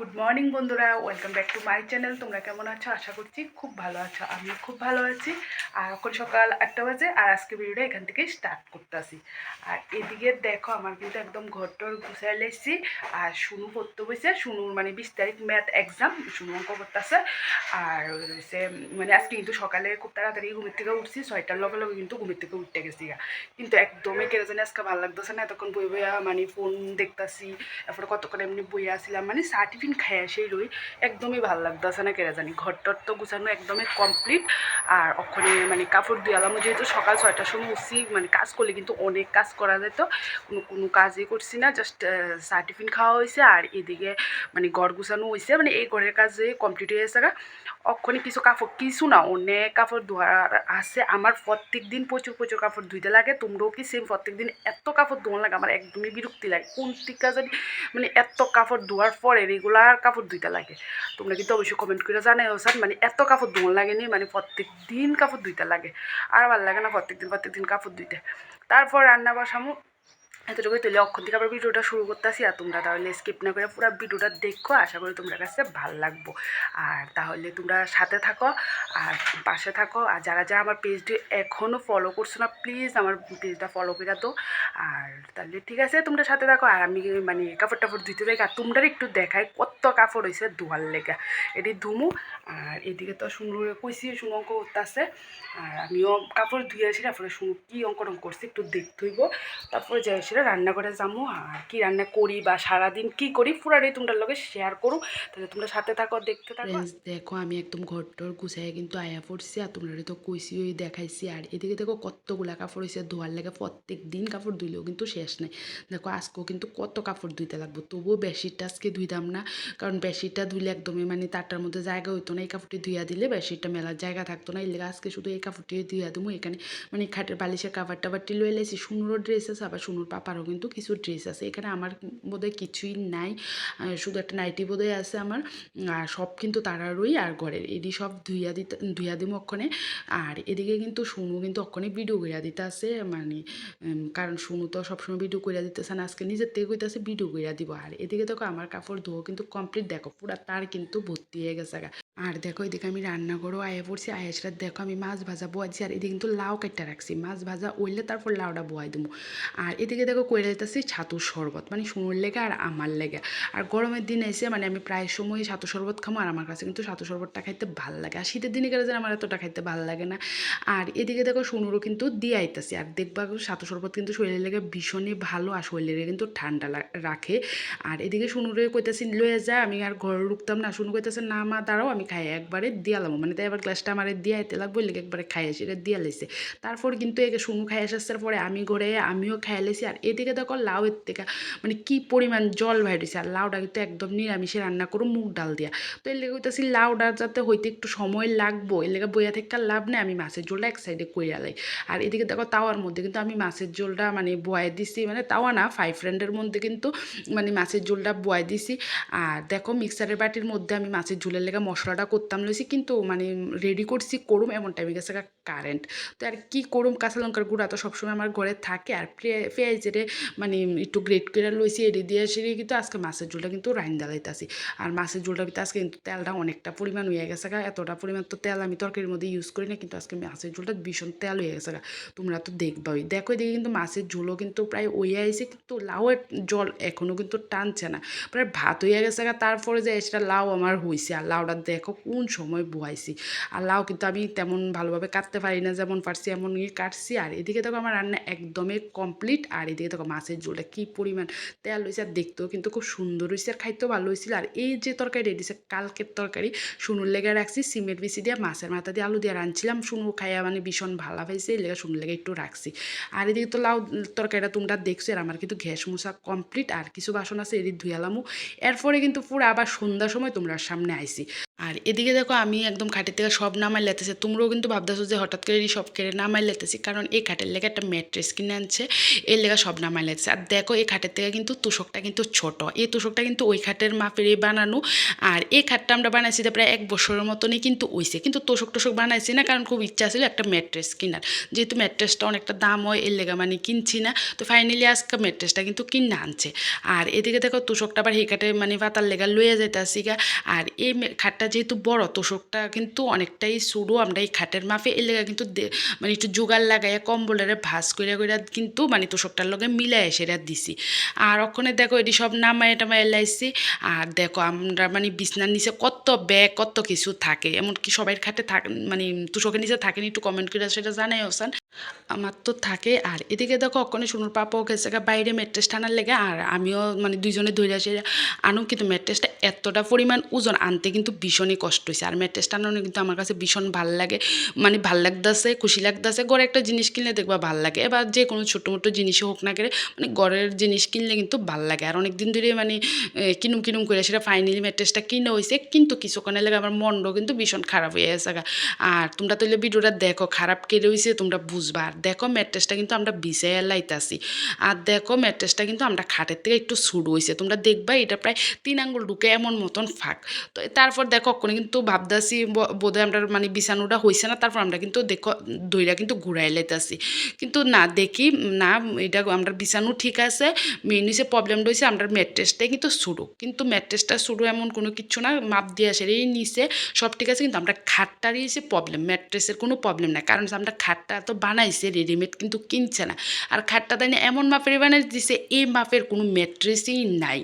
Good morning বন্ধুরা। Welcome back to my channel তোমরা কেমন আছো? আশা করছি খুব ভালো আছো। আমি খুব ভালো আছি। আর এখন সকাল আটটা বাজে আর আজকে ভিডিওটা এখান থেকে স্টার্ট করতে আসি। আর এদিকে দেখো, আমার কিন্তু একদম ঘরটর গুছাই লেছি। আর শুনু পড়তে বসে শুনুর মানে বিশ তারিখ ম্যাথ এক্সাম শুনু অঙ্ক করতেছে। আর সে মানে আজকে কিন্তু সকালে খুব তাড়াতাড়ি ঘুমের থেকে উঠছি। ছয়টার লগে লগে কিন্তু ঘুমের থেকে উঠতে গেছি। কিন্তু একদমই কেন জানি আজকে ভালো লাগতেছে না। এতক্ষণ বই বইয়া মানে ফোন দেখতাছি। তারপরে কতক্ষণ এমনি বইয়া আসছিলাম মানে চা টিফিন খাইয়া সেই রুই একদমই ভালো আছে না কেরা জানি। ঘর টর তো গুছানো একদমই কমপ্লিট আর ওখানে মানে কাপড় দিয়ে আলাম, যেহেতু সকাল ছয়টার সময় উঠছি মানে কাজ করলে কিন্তু অনেক কাজ করা যেত কোনো কোনো কাজই করছি না জাস্ট চা টিফিন খাওয়া হয়েছে আর এদিকে মানে ঘর গুছানো হয়েছে মানে এই ঘরের কাজে কমপ্লিট হয়ে গেছে। অক্ষণে কিছু কাপড়, কিছু না, অনেক কাপড় ধোয়ার আছে। আমার প্রত্যেক দিন প্রচুর প্রচুর কাপড় ধুইতে লাগে। তোমরাও কি সেম প্রত্যেক দিন এত কাপড় ধোয়া লাগে? আমার একদমই বিরক্তি লাগে। কোন টিকা জানি মানে এত কাপড় ধোয়ার পরে রেগুলার কাপড় ধুইতে লাগে। তোমরা কিন্তু অবশ্যই কমেন্ট করে জানাই স্যার মানে এত কাপড় ধোয়া লাগেনি মানে প্রত্যেক দিন কাপড় ধুইতে লাগে। আর ভালো লাগে না প্রত্যেক দিন প্রত্যেক দিন কাপড় ধুইতে। তারপর রান্না বসামো এতটুকুই তুলে অক্ষণ থেকে আবার ভিডিওটা শুরু করতে আসি আর তোমরা তাহলে স্কিপ না করে পুরো ভিডিওটা দেখো। আশা করি তোমরা কাছে ভালো লাগবো। আর তাহলে তোমরা সাথে থাকো আর পাশে থাকো। আর যারা যারা আমার পেজটি এখনও ফলো করছ না প্লিজ আমার পেজটা ফলো করে দাও। আর তাহলে ঠিক আছে, তোমরা সাথে থাকো। আর আমি মানে কাপড় টাপড় ধুতে যাই আর তোমরা একটু দেখাই কত কাপড় হয়েছে ধোয়ার লেগা। এটি ধুমু। আর এদিকে তো শুনু কইছি শুনু অঙ্ক করতে আছে আর আমিও কাপড় ধুয়ে আসি, তারপরে শুনু কী অঙ্ক টঙ্ক করছি একটু দেখতে হইব তারপরে যাই রান্না করে যাব আর কি রান্না করি বা সারাদিন কি করি, পুরাটাই তোমরা লগে শেয়ার করো। তাহলে তোমরা সাথে থাকো, দেখতে থাকো। দেখো, আমি একদম ঘরটর গুছাই কিন্তু আয়া পড়ছি, আর তোমরা তো কইছি, ওই দেখাইছি। আর এদিকে দেখো কতগুলা কাপড় হয়েছে ধোয়ার লেগে প্রত্যেক দিন কাপড় ধুইলেও কিন্তু শেষ নাই। দেখো, আজকেও কিন্তু কত কাপড় ধুইতে লাগবো, তবুও বেশিরটা আজকে ধুইতাম না। কারণ বেশিরটা ধুইলে একদমই মানে তারটার মধ্যে জায়গা হইতো না, এই কাপড়টি ধুইয়া দিলে বেশিরটা মেলার জায়গা থাকতো না। এই লেগে আজকে শুধু এই কাপড়টি ধুইয়া দেবো এখানে মানে খাটের বালিশের কাভার টাভারটি লয়ে লাইছি সুনুরও ড্রেস আছে আবার সুনুর পাপারও কিন্তু কিছু ড্রেস আছে। এখানে আমার বোধহয় কিছুই নাই। শুধু একটা নাইটি বোধহয় আছে আমার। আর সব কিন্তু তারারই আর ঘরের। এডি সব ধুইয়া দিতে, ধুইয়া দিম অক্ষণে। আর এদিকে কিন্তু শুনু কিন্তু অক্ষণে ভিডিও কইরা দিতে আছে মানে কারণ শুনু তো সবসময় ভিডিও কইরা দিতেছে না। আজকে নিজের থেকে কইতেছে ভিডিও কইরা দিব। আর এদিকে দেখো আমার কাপড় ধোয়া কিন্তু কমপ্লিট দেখো পুরা তার কিন্তু ভর্তি হয়ে গেছে গা। আর দেখো, এদিকে আমি রান্না করো, আয়া পড়ছি, আয়া সেটা দেখো, আমি মাছ ভাজা বোয়াইছি আর এদিকে কিন্তু লাউ কাটটা রাখছি। মাছ ভাজা ওইলে তারপর লাউটা বোয়াই দেবো। আর এদিকে দেখো, কইরা দিতেছি ছাতুর শরবত মানে শুনুর লেগে আর আমার লেগে। আর গরমের দিন এসে মানে আমি প্রায় সময় ছাতু শরবত খামো, আর আমার কাছে কিন্তু ছাতু শরবতটা খাইতে ভালো লাগে। আর শীতের দিনে গেলে যেন আমার এতটা খাইতে ভালো লাগে না। আর এদিকে দেখো, শুনুরও কিন্তু দিয়ে আইতাছি। আর দেখবা, ছাতু শরবত কিন্তু শরীরের লেগে ভীষণই ভালো, আর শরীরে কিন্তু ঠান্ডা রাখে। আর এদিকে শুনুরে কইতাছি লয়ে যায় আমি আর ঘরে ঢুকতাম না। শুনু কইতাছে, না মা, দাঁড়াও আমি খাই, একবারে দিয়ালাম মানে তাই এবার গ্লাসটা আমার দিয়ে আইতে লাগবো লেগে একবারে খাই আসি এটা দিয়া লাইছে। তারপর কিন্তু একে শুনু খাই আসার পরে আমি ঘরে আমিও খাই লাইছি। আর এদিকে দেখো লাউ এর থেকে মানে কি পরিমাণ জল বাইরেছে আর লাউটা কিন্তু একদম নিরামিষে রান্না করো মুগ ডাল দিয়া। তো এর লেগে কইতাছি লাউটা যাতে হইতে একটু সময় লাগবো, এর লেগে বইয়া থেকে লাভ নেই, আমি মাছের ঝোলটা এক সাইডে কইরা লাই। আর এদিকে দেখো তাওয়ার মধ্যে কিন্তু আমি মাছের ঝোলটা মানে বয়ে দিছি। মানে তাওয়া না ফাইভ ফ্রেন্ডের মধ্যে কিন্তু মানে মাছের ঝোলটা বয়ে দিছি। আর দেখো মিক্সারের বাটির মধ্যে আমি মাছের ঝোলের লেগে মশলাটা করতাম লইছি কিন্তু মানে রেডি করছি, করুম এমন টাইমে গেছে কারেন্ট তো আর কি করুম, কাঁচা লঙ্কার গুঁড়া তো সবসময় আমার ঘরে থাকে। আর পেঁয়াজের মানে একটু গ্রেট করে লইছি এডি দিয়ে সেরে কিন্তু আজকে মাছের ঝোলটা কিন্তু রাইন দালাইতাছি। আর মাছের ঝোলটা ভিতরে আজকে কিন্তু তেলটা অনেকটা পরিমাণ হয়ে গেছে এতটা পরিমাণ তো তেল আমি তরকারির মধ্যে ইউজ করি না, কিন্তু আজকে মাছের ঝোলটা ভীষণ তেল হয়ে গেছে গা। তোমরা তো দেখবাই। দেখো এদিকে কিন্তু মাছের ঝোলও কিন্তু প্রায় ওই আইছে, কিন্তু লাউয়ের জল এখনও কিন্তু টানছে না। প্রায় ভাত হয়ে গেছে তারপরে যে সেটা লাউ আমার হয়েছে আর লাউটা দেখো কোন সময় বহাইছি আর লাউ কিন্তু আমি তেমন ভালোভাবে কাটতে পারি না, যেমন পারছি এমন ইয়ে কাটছি। আর এদিকে দেখো আমার রান্না একদমই কমপ্লিট আর এদিকে দেখো মাছের ঝোলটা কী পরিমাণ তেল হয়েছে আর দেখতেও কিন্তু খুব সুন্দর হয়েছে আর খাইতেও ভালো হয়েছিল আর এই যে তরকারি রেডি কালকের তরকারি শুনুর লেগে রাখছি সিমেন্ট বেশি দিয়ে, মাছের মাথা দিয়ে আলু দিয়ে রাঁধছিলাম। শুনু খাইয়া মানে ভীষণ ভালো হয়েছে এই লেগে শুনুর লেগে একটু রাখছি। আর এদিকে তো লাউ তরকারিটা তোমরা দেখছ, আর আমার কিন্তু ঘ্যাস মুসা কমপ্লিট আর কিছু বাসন আছে, এদিক ধুয়ালামও এরপরে কিন্তু পুরো আবার সন্ধ্যার সময় তোমরা সামনে আইসি। আর এদিকে দেখো আমি একদম খাটের থেকে সব নামাই লেতেছে। তোমরাও কিন্তু ভাবতেছো যে হঠাৎ করে সব কেড়ে নামাই লেতেছি, কারণ এই খাটের লেগে একটা ম্যাট্রেস কিনে আনছে, এর লেগে সব নামাই লেতেছে। আর দেখো এই খাটের থেকে কিন্তু তুষকটা কিন্তু ছোট, এই তুষকটা কিন্তু ওই খাটের মাপেরই বানানো। আর এই খাটটা আমরা বানাইছি প্রায় এক বছরের মতনই কিন্তু ওইছে কিন্তু তোষক টোষক বানাইছি না, কারণ খুব ইচ্ছা ছিল একটা ম্যাট্রেস কেনার। যেহেতু ম্যাট্রেসটা অনেকটা দাম হয়, এর লেগে মানে কিনছি না, তো ফাইনালি আজকে ম্যাট্রেসটা কিন্তু কিনে আনছে। আর এদিকে দেখো তুষকটা আবার এই খাটে মানে পাতার লেগা লইয়া যাইতাছি গা। আর এই খাটটা যেহেতু বড় তোষকটা কিন্তু অনেকটাই সুডো আমরা এই খাটের মাপে এর লেগা কিন্তু মানে একটু জোগাড় লাগাইয়া কম্বলের ভাস কইরা কইরা কিন্তু মানে তোষকটার লগে মিলাই সেটা দিছি। আর ওখানে দেখো এটি সব নামায় টামায় লাইছি। আর দেখো আমরা মানে বিছনার নিচে কত ব্যাগ, কত কিছু থাকে। এমনকি সবাই খাটে থাক মানে তোষকের নিচে থাকেনি, একটু কমেন্ট করে সেটা জানাই ওসান আমার তো থাকে। আর এদিকে দেখো অক্ষণে শুনুর পাপাও গেছে বাইরে ম্যাট্রেস টানার লেগে, আর আমিও মানে দুইজনে ধরে আসে। আনো কিন্তু ম্যাট্রেসটা এতটা পরিমাণ ওজন আনতে কিন্তু ভীষণই কষ্ট হয়েছে আর ম্যাট্রেস টানানো কিন্তু আমার কাছে ভীষণ ভালো লাগে। মানে ভালো লাগতেছে, খুশি লাগতেছে। ঘরে একটা জিনিস কিনলে দেখবা ভালো লাগে। এবার যে কোনো ছোটো মোটো জিনিসই হোক না করে মানে ঘরের জিনিস কিনলে কিন্তু ভালো লাগে। আর অনেক দিন ধরে মানে কিনুম কিনুম করে সেটা ফাইনালি ম্যাট্রেসটা কিনে হয়েছে কিন্তু কিছুক্ষণের লেগে আমার মনটাও কিন্তু ভীষণ খারাপ হয়ে গেছে আর তোমরা তাহলে ভিডিওটা দেখো, খারাপ কেড়ে হয়েছে তোমরা বুঝবা আর দেখো ম্যাট্রেসটা কিন্তু আমরা বিছাইয়া লাইতাছি। আর দেখো ম্যাট্রেসটা কিন্তু আমরা খাটের থেকে একটু সুড হয়েছে তোমরা দেখবা এটা প্রায় তিন আঙ্গুল ঢুকে এমন মতন ফাঁক। তো তারপর দেখো অক্ষণে কিন্তু ভাবদাসি বোধহয় আমরা মানে বিছানোটা হয়েছে না। তারপর আমরা কিন্তু দেখো দইরা কিন্তু ঘুরাই লাইতাছি। কিন্তু না দেখি, না এটা আমরা বিছানো ঠিক আছে। মেন হচ্ছে প্রবলেমটা হয়েছে আমরা ম্যাট্রেসটাই কিন্তু শুরু কিন্তু ম্যাট্রেসটা শুরু এমন কোনো কিছু না। মাপ দিয়ে আসে এই নিচে সব ঠিক আছে, কিন্তু আমরা খাটটারই হচ্ছে প্রবলেম। ম্যাট্রেসের কোনো প্রবলেম না কারণ আমরা খাটটা তো বানাইছে রেডিমেড কিন্তু কিনছে না। আর খাটটা তাই এমন মাপের বানাই দিছে এই মাপের কোনো ম্যাট্রেসই নাই।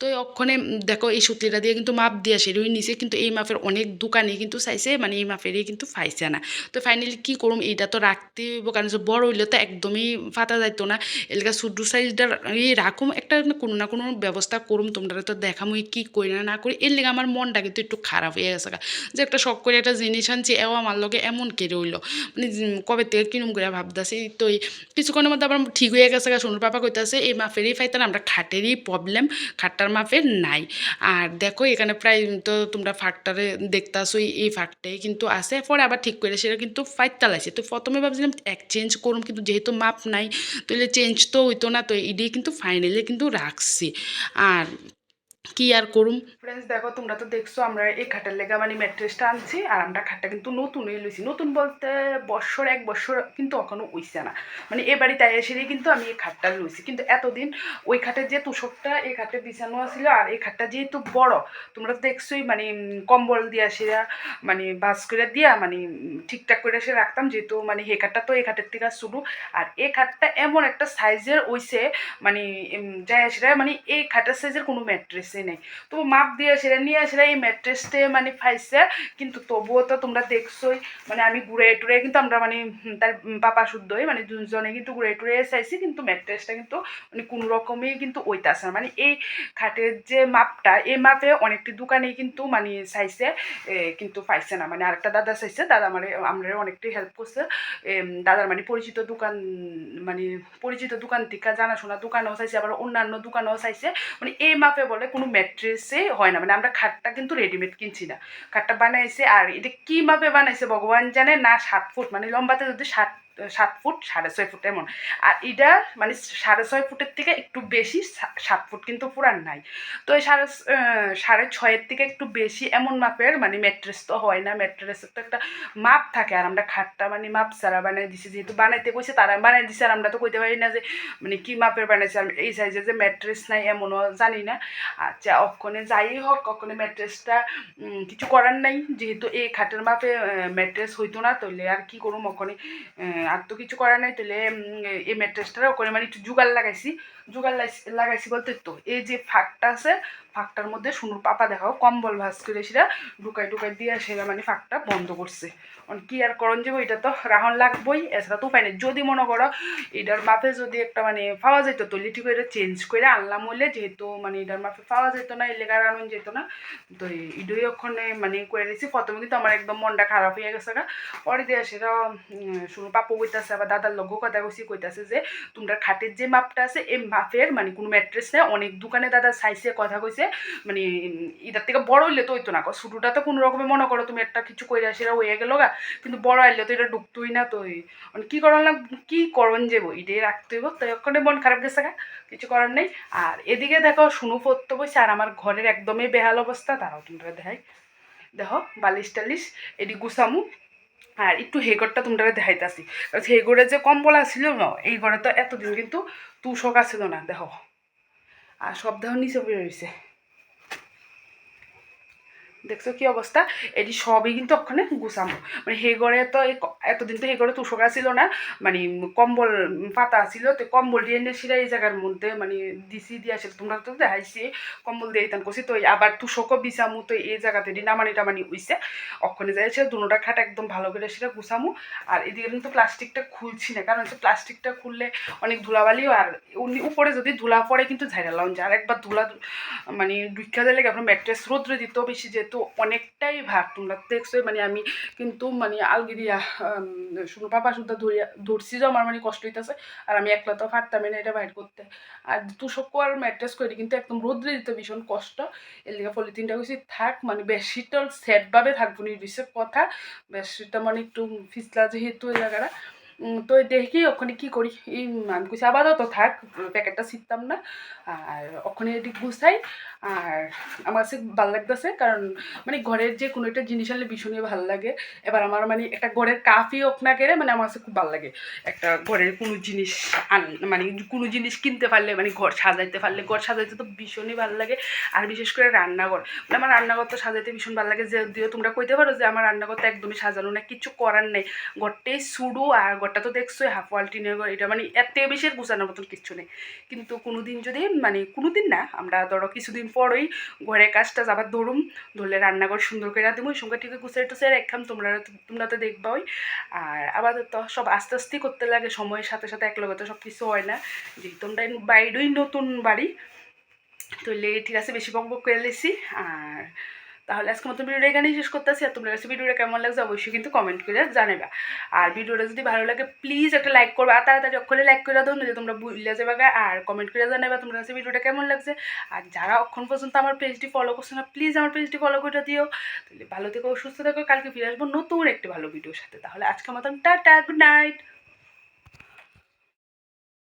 তো অক্ষণে দেখো এই সুতিটা দিয়ে কিন্তু মাপ দিয়ে আসে ওই নিচে কিন্তু এই মাপের অনেক দোকানে কিন্তু চাইছে মানে এই মাপেরই কিন্তু ফাইছে না। তো ফাইনালি কী করুম, এইটা তো রাখতে হইব, কারণ বড় হইলে তো একদমই ফাটা যাইতো না। এলাকা ছোটো সাইজটা এই রাখুম, একটা কোনো না কোনো ব্যবস্থা করুম, তোমরা তো দেখাম দেখামই কী করি না না করি। এর লেগে আমার মনটা কিন্তু একটু খারাপ হয়ে গেছে। যে একটা শখ করে একটা জিনিস আনছি, এও আমার লগে এমন কেড়ে হইল। মানে কবে থেকে কিনুম করে ভাবতেছি, তো কিছুক্ষণের মধ্যে আবার ঠিক হয়ে গেছে সোনুর পাপা কইতাছে, এই মাফেরই ফাইতান, আমরা খাটেরই প্রবলেম খাটটার মাপের নাই। আর দেখো, এখানে প্রায় তো তোমরা ফাঁকটারে দেখতাছো এই ফাঁকটাই কিন্তু আছে। পরে আবার ঠিক করে সেটা কিন্তু ফাইট তালাইছে তো প্রথমে ভাবছিলাম এক্সচেঞ্জ করুম, কিন্তু যেহেতু মাপ নাই তাহলে চেঞ্জ তো হইতো না, তো এটাই কিন্তু ফাইনালি কিন্তু রাখছি। আর কি আর করুম? ফ্রেন্ডস দেখো, তোমরা তো দেখছ, আমরা এই খাটের লেগা মানে ম্যাট্রেসটা আনছি, আর আমরা খাটটা কিন্তু নতুনই লইছি। নতুন বলতে বছর, এক বছর কিন্তু এখনও উইছে না। মানে এ তাই এসেই কিন্তু আমি এই খাটটা লইছি। কিন্তু এতদিন ওই খাটের যে তুষকটা এই খাটে বিছানো ছিল আর এই খাটটা যেহেতু বড়, তোমরা তো দেখছোই মানে কম্বল দিয়া সেরা মানে বাস করে দিয়া মানে ঠিকঠাক করে সে রাখতাম, যেহেতু মানে হে খাটটা তো এই খাটের থেকে শুরু। আর এই খাটটা এমন একটা সাইজের ওইছে মানে যায় সেটা মানে এই খাটের সাইজের কোনো ম্যাট্রেসই নেই। তো মাপ দিয়ে সেটা নিয়ে সেটা এই ম্যাট্রেসটে মানে পাইছে। কিন্তু তবুও তো তোমরা দেখছোই মানে আমি ঘুরে টুরে কিন্তু আমরা মানে তার পাপা শুদ্ধই মানে দুজনে কিন্তু ঘুরে টুরে চাইছি, কিন্তু ম্যাট্রেসটা কিন্তু মানে কোনো রকমই কিন্তু ওইতাছে না। মানে এই খাটের যে মাপটা, এই মাপে অনেকটি দোকানেই কিন্তু মানে চাইছে কিন্তু পাইছে না। মানে আরেকটা দাদা চাইছে, দাদা মানে আমরা অনেকটাই হেল্প করছে। দাদার মানে পরিচিত দোকান মানে পরিচিত দোকান থেকে, জানাশোনা দোকানেও চাইছে, আবার অন্যান্য দোকানেও চাইছে। মানে এই মাপে বলে কোনো ম্যাট্রেসে হয় না। মানে আমরা খাটটা কিন্তু রেডিমেড কিনছি না। খাটটা বানাইছে আর এটা কীভাবে বানাইছে ভগবান জানে না সাত ফুট মানে লম্বাতে যদি সাত সাত ফুট, সাড়ে ছয় ফুট এমন। আর এটা মানে সাড়ে ছয় ফুটের থেকে একটু বেশি সাত ফুট কিন্তু পুরান নাই। তো এই সাড়ে সাড়ে ছয়ের থেকে একটু বেশি এমন মাপের মানে ম্যাট্রেস তো হয় না, ম্যাট্রেসের তো একটা মাপ থাকে। আর আমরা খাটটা মানে মাপ ছাড়া বানাই দিছি, যেহেতু বানাইতে কইছে তারা বানাই দিছে। আর আমরা তো কইতে পারি না যে মানে কি মাপের বানাইছে। আর এই সাইজে যে ম্যাট্রেস নাই এমনও জানি না। আচ্ছা অক্ষণে যাই হোক অক্ষণে ম্যাট্রেসটা কিছু করার নাই। যেহেতু এই খাটের মাপে ম্যাট্রেস হইতো না তাহলে আর কি করুম? ওখানে আর তো কিছু করার নাই তাহলে এই ম্যাট্রেসটা ওখানে মানে একটু জুগাল লাগাইছি। জুগাল লাগাইছি- বলতে তো, এই যে ফাঁকটা আছে, ফাঁকটার মধ্যে শুনুর পাপা দেখাও, কম্বল ভাজ করে সেটা ঢুকাই ঢুকাই দিয়ে সেটা মানে ফাঁকটা বন্ধ করছে। কি আর করণ যাব এটা তো রাহন লাগবই, এছাড়া তো উপায় নেই। যদি মনে করো, এটার মাপে যদি একটা মানে পাওয়া যেত তাহলে ঠিক এটা চেঞ্জ করে আনলাম হলে যেহেতু মানে এটার মাপে পাওয়া যেত না এই লেগার আনুন যেত না, তো ইডই ওখানে মানে করে দিয়েছি প্রথমে কিন্তু আমার একদম মনটা খারাপ হয়ে গেছে না পরে দিয়ে সেটা শুনো পাপু কইতাছে, আবার দাদার লগ্য কথা কইছি, কইতাছে যে, তোমরা খাটের যে মাপটা আছে এই মাপ কাফের মানে কোনো ম্যাট্রেস নেই অনেক দোকানে দাদা সাইজে কথা কইছে মানে এটার থেকে বড় হইলে তো হইতো না। ছোটোটা তো কোনো রকমে মনে করো তুমি একটা কিছু কইরা সেটা হয়ে গেল গা, কিন্তু বড় আইলে তো এটা ঢুকতোই না তো মানে কী করার লাগ, কী করণ যাব এটাই রাখতে হইব। তো ওখানে মন খারাপ গেছে গা, কিছু করার নেই। আর এদিকে দেখো শুনু পড়তে বসে আর আমার ঘরের একদমই বেহাল অবস্থা তারাও তোমরা দেখাই। দেখো বালিশ টালিশ এটি গুছামু। আর একটু হেগরটা তোমরা দেখাইতেছি। কারণ হেগরে যে কম্বল আসছিল না, এই ঘরে তো এতদিন কিন্তু তুষক আসছিল না, দেখো। আর সব দেহ নিচে পড়ে হয়েছে দেখছ কি অবস্থা? এটি সবই কিন্তু ওখানে গুছামো মানে হে ঘরে তো এতদিন তো হে ঘরে তুষকা ছিল না মানে কম্বল পাতা ছিল, তো কম্বল দিয়ে এনে সেটা এই জায়গার মধ্যে মানে দিছি দিয়ে আসে, তোমরা তো দেখাইছি, কম্বল দিয়ে দিতাম করছি তো আবার তুষকও বিছামু, তো এই জায়গাতে এটি নামানি টামানি উইছে ওখানে যাইছে দুটা খাট একদম ভালো করে সেটা গুছামু, আর এদিকে কিন্তু প্লাস্টিকটা খুলছি না, কারণ হচ্ছে প্লাস্টিকটা খুললে অনেক ধুলাবালিও, আর উপরে যদি ধুলা পড়ে কিন্তু ঝাইরা লঞ্চ, আর একবার ধুলা মানে দুইখা দিলে আপনার ম্যাট্রেস রোদ্রে দিতেও বেশি যেহেতু অনেকটাই ভাগ। তোমরা দেখছ মানে আমি কিন্তু মানে আলগিরিয়া শুনো পাপা সুদ্ধা ধরিয়া ধরছি যে আমার মানে কষ্ট হইতেছে আর আমি একলা তো পারতামই না এটা বাইর করতে। আর তুষক আর ম্যাট্রেস করে কিন্তু একদম রোদ্রে দিতে ভীষণ কষ্ট। এর লিগে পলিথিনটা হয়েছি থাক মানে বেডশিটটা সেটভাবে থাকব নি কথা। বেডশিটটা মানে একটু ফিসলা যেহেতু উম, তো দেখি ওখানে কি করি? এই, আমি কইছি, আপাতত থাক, প্যাকেটটা ছিটতাম না। আর ওখানে এটি গুছাই, আর আমার কাছে ভালো লাগতেছে, কারণ মানে ঘরের যে কোনো একটা জিনিস আনলে ভীষণই ভালো লাগে। এবার আমার মানে একটা ঘরের কাফি হোক না কেড়ে মানে আমার কাছে খুব ভালো লাগে। একটা ঘরের কোনো জিনিস আন মানে কোনো জিনিস কিনতে পারলে মানে ঘর সাজাইতে পারলে, ঘর সাজাইতে তো ভীষণই ভালো লাগে। আর বিশেষ করে রান্নাঘর মানে আমার রান্নাঘর তো সাজাইতে ভীষণ ভালো লাগে। যে তোমরা কইতে পারো যে আমার রান্নাঘর তো একদমই সাজানো না কিছু করার নেই। ঘরটাই শুরু আর ঘরটা তো দেখছোই হাফ ওয়াল টিনের ঘর, এটা মানে থেকে বেশি গুছানোর মতন কিচ্ছু নেই। কিন্তু কোনো দিন যদি মানে কোনো দিন না, আমরা ধরো কিছুদিন পরই ঘরের কাজটা আবার ধরুম, ধরলে রান্নাঘর সুন্দর করে দেবো সঙ্গে ঠিক গুছিয়ে টুছিয়ে রাখলাম তোমরা তোমরা তো দেখবাই। আর আবার তো সব আস্তে আস্তেই করতে লাগে, সময়ের সাথে সাথে এক লগে তো সব কিছু হয় না। যেহেতু আমরা বাইরেই নতুন বাড়ি, তো ঠিক আছে, বেশি বক বক করে লেছি। আর তাহলে আজকে মতো ভিডিওটা এখানেই শেষ করতেছি। আর তোমরা কাছে ভিডিওটা কেমন লাগছে অবশ্যই কিন্তু কমেন্ট করে জানাবা আর ভিডিওটা যদি ভালো লাগে প্লিজ একটা লাইক করবে। আর তাড়াতাড়ি অক্ষরে লাইক করে দাও যে তোমরা ভুলে যাবে। আর কমেন্ট করে জানাবা তোমরা কাছে ভিডিওটা কেমন লাগছে। আর যারা অক্ষণ পর্যন্ত আমার পেজটি ফলো করছে না প্লিজ আমার পেজটি ফলো করে দিও। তাহলে ভালো থেকো, সুস্থ থেকো। কালকে ফিরে আসব নতুন একটি ভালো ভিডিওর সাথে। তাহলে আজকে মতন টাটা গুড নাইট